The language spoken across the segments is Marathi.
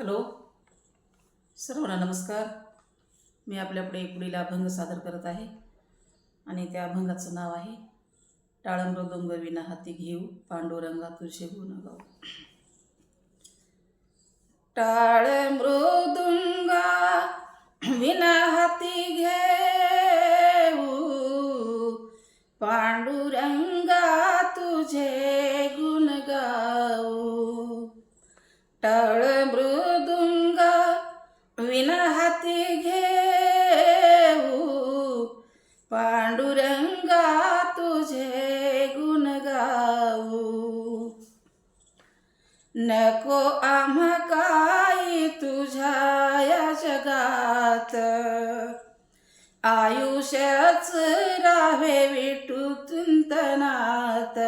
हॅलो. सर्वांना नमस्कार. मी आपल्यापुढे पुढील अभंग सादर करत आहे आणि त्या अभंगाचं नाव आहे टाळमृदुंग विना हाती घेऊ पांडुरंगा तुझे गुण गाऊ. टाळ मृदुंगा विना हाती विना हाती घेऊ पांडुरंगा तुझे गुण गाऊ. नको आम्हा काही तुझ्या या जगात. आयुष्याच राहे विटू चिंतनात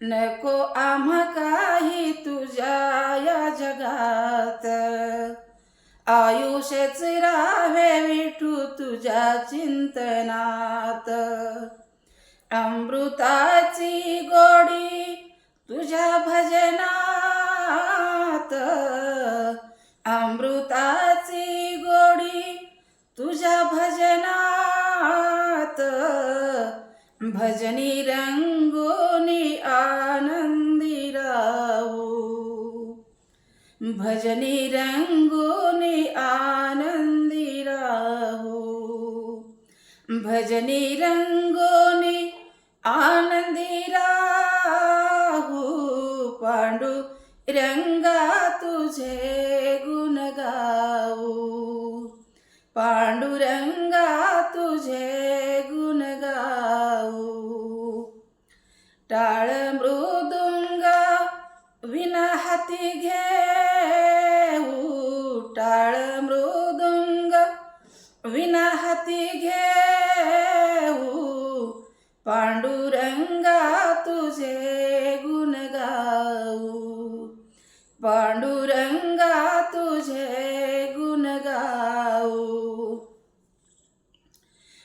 नको आम्हा काही तुझ्या या जगात. आयुष्यच राहे विठू तुझ्या चिंतनात. अमृताची गोडी तुझ्या भजनात. अमृताची गोडी तुझ्या भजनात. भजनी रंगोनी आनंदी राहू. भजनी रंगोनी भजनी रंगोनी आनंदी राहू पांडू रंगा तुझे गुण गाऊ पांडुरंगा तुझे गुण गाऊ टाळ मृदुंगा विना हाती घेऊ। टाळ मृदुंग विना हाती घेऊ। पांडुरंगा तुझे गुण गाऊ. पांडुरंगा तुझे गुण गाऊ.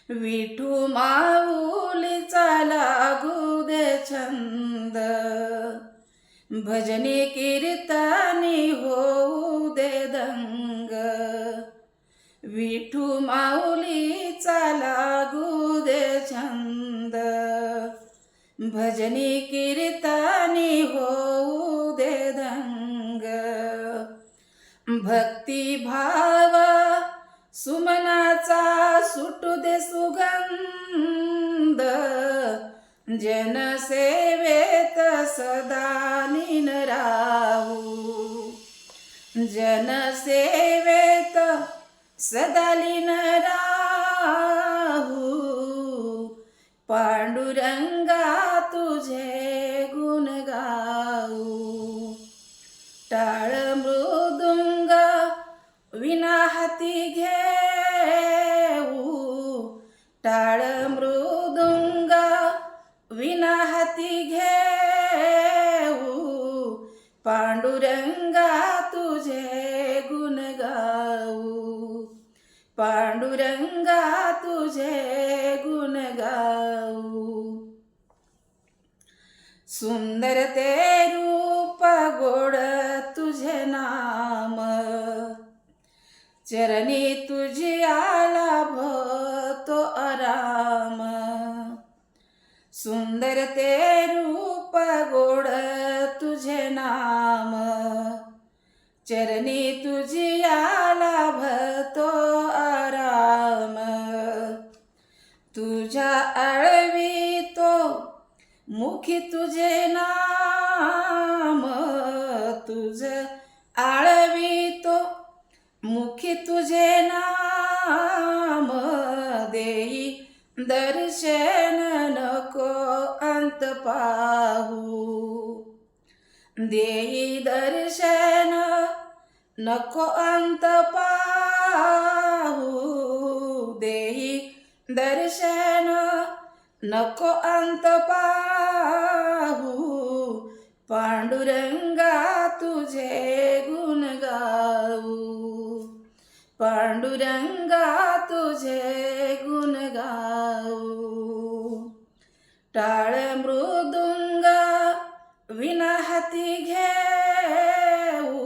विठू माऊलीचा लागू दे छंद. भजनी कीर्तनी होऊ दे दंग. विठू माऊलीचा लागू भजनी कीर्तनी होऊ दे दंग। भक्ती भाव सुमनाचा सुटू दे सुगंध। जनसेवेत सदा नीन राहू। जनसेवेत सदा लीन राहू। पांडुरंग तुझे गुण गाऊ टाळ मृदुंग विना हाती घेऊ. टाळ मृदुंग विना हाती घेऊ. पांडुरंगा तुझे गुण गाऊ पांडुरंगा तुझे गुण गाऊ सुंदर ते रूप गोड तुझे नाम. चरणी तुझी आला तो आराम. सुंदर ते रूप गोड तुझे नाम. चरणी तुझी मुखी तुझे नाम तुझ आळवी तो. मुखी तुझे नाम देई दर्शन नको अंत पाहू. देई दर्शन नको अंत पाहू. देई दर्शन नको अंत पाहू. पांडुरंगा तुझे गुण गाऊ. टाळ मृदुंगा विना हाती घेऊ.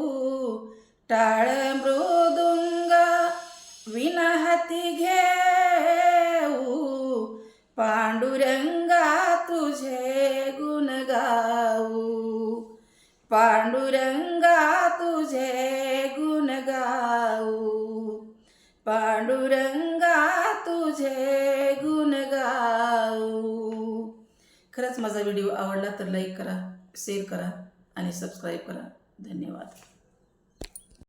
टाळ मृदुंगा विना हाती घेऊ. पांडुरंगा तुझे गुण गाऊ. पांडुरंगा तुझे पांडुरंगा तुझे गुण गाऊ. खरंच माझा व्हिडिओ आवडला तर लाईक करा शेअर करा आणि सबस्क्राईब करा. धन्यवाद.